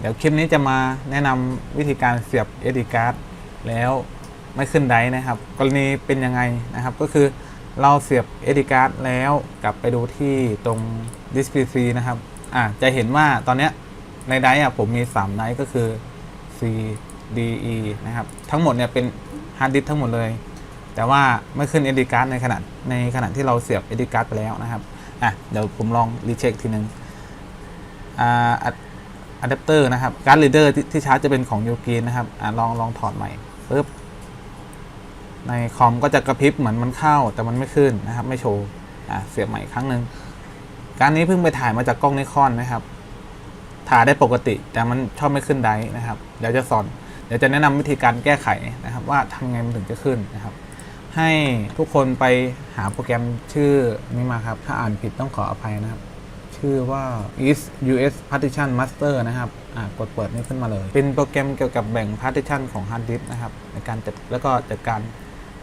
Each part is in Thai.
เดี๋ยวคลิปนี้จะมาแนะนำวิธีการเสียบ SD card แล้วไม่ขึ้นไดนะครับ กรณีเป็นยังไงนะครับ ก็คือเราเสียบ SD card แล้วกลับไปดูที่ตรง Display C นะครับอะจะเห็นว่าตอนเนี้ยในไดอะผมมี 3 ไดก็คือ C D E นะครับ ทั้งหมดเนี่ยเป็นฮาร์ดดิสทั้งหมดเลย แต่ว่าไม่ขึ้น SD card ในขณะในขณะที่เราเสียบ SD card ไปแล้วนะครับอะเดี๋ยวผมลองรีเช็คทีนึงอ่า อะแดปเตอร์นะครับการ์ดรีเดอร์ที่ชาร์จจะเป็นของยูกีนนะครับอะลองลองถอดใหม่ปึ๊บในคอมก็จะกระพริบเหมือนมันเข้าแต่มันไม่ขึ้นนะครับ ไม่โชว์อะเสียบใหม่อีกครั้งหนึ่งการนี้เพิ่งไปถ่ายมาจากกล้องนิคอนนะครับ ถ่ายได้ปกติแต่มันชอบไม่ขึ้นไดรฟ์นะครับ เดี๋ยวจะสอน เดี๋ยวจะแนะนำวิธีการแก้ไขนะครับ ว่าทำไงมันถึงจะขึ้นนะครับ ให้ทุกคนไปหาโปรแกรมชื่อนี้มาครับ ถ้าอ่านผิดต้องขออภัยนะครับ ชื่อว่า is us partition master นะครับอ่ากดเปิดนี่ขึ้นมาเลย เป็นโปรแกรมเกี่ยวกับแบ่ง partition ของ hard disk นะครับในการจัดแล้วก็จัดการ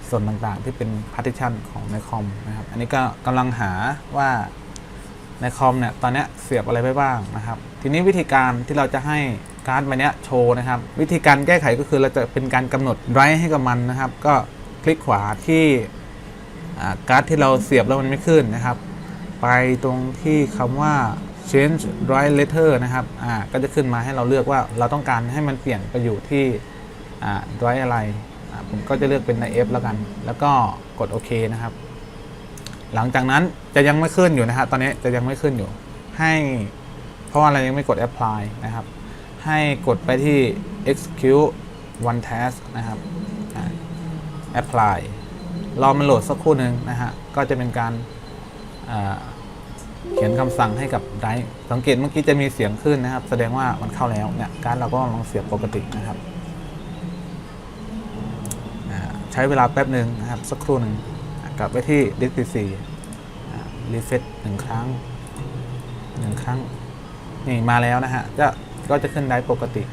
ส่วนต่างๆ ที่เป็น partition ของในคอมนะครับ อันนี้ก็กำลังหาว่าในคอมเนี่ยตอนนี้เสียบอะไรไปบ้างนะครับ ทีนี้วิธีการที่เราจะให้การ์ดใบนี้โชว์นะครับ วิธีการแก้ไขก็คือเราจะเป็นการกำหนดไรให้กับมันนะครับ ก็คลิกขวาที่การ์ดที่เราเสียบแล้วมันไม่ขึ้นนะครับ ไปตรงที่คำว่า change right letter นะครับ อ่า ก็จะขึ้นมาให้เราเลือกว่าเราต้องการให้มันเปลี่ยนไปอยู่ที่ อ่า right อะไร อ่า ผมก็จะเลือกเป็นใน F แล้วกัน แล้วก็กดโอเคนะครับ หลังจากนั้นจะยังไม่ขึ้นอยู่นะฮะตอนนี้จะยังไม่ขึ้นอยู่ ให้ เพราะว่าเรายังไม่กด apply นะครับ ให้กดไปที่ execute one task นะครับ apply รอมันโหลดสักครู่หนึ่งนะฮะ ก็จะเป็นการ เขียนคำสั่งให้กับไดรฟ์สังเกตเมื่อกี้จะมีเสียงขึ้นนะครับ แสดงว่ามันเข้าแล้วเนี่ยการเราก็ลังเสียบปกตินะครับใช้เวลาแป๊บหนึ่งนะครับ สักครู่หนึ่งกลับไปที่ disk PC รีเฟซหนึ่งครั้งหนึ่งครั้งนี่มาแล้วนะฮะก็ก็จะขึ้นไดรฟ์ปกติ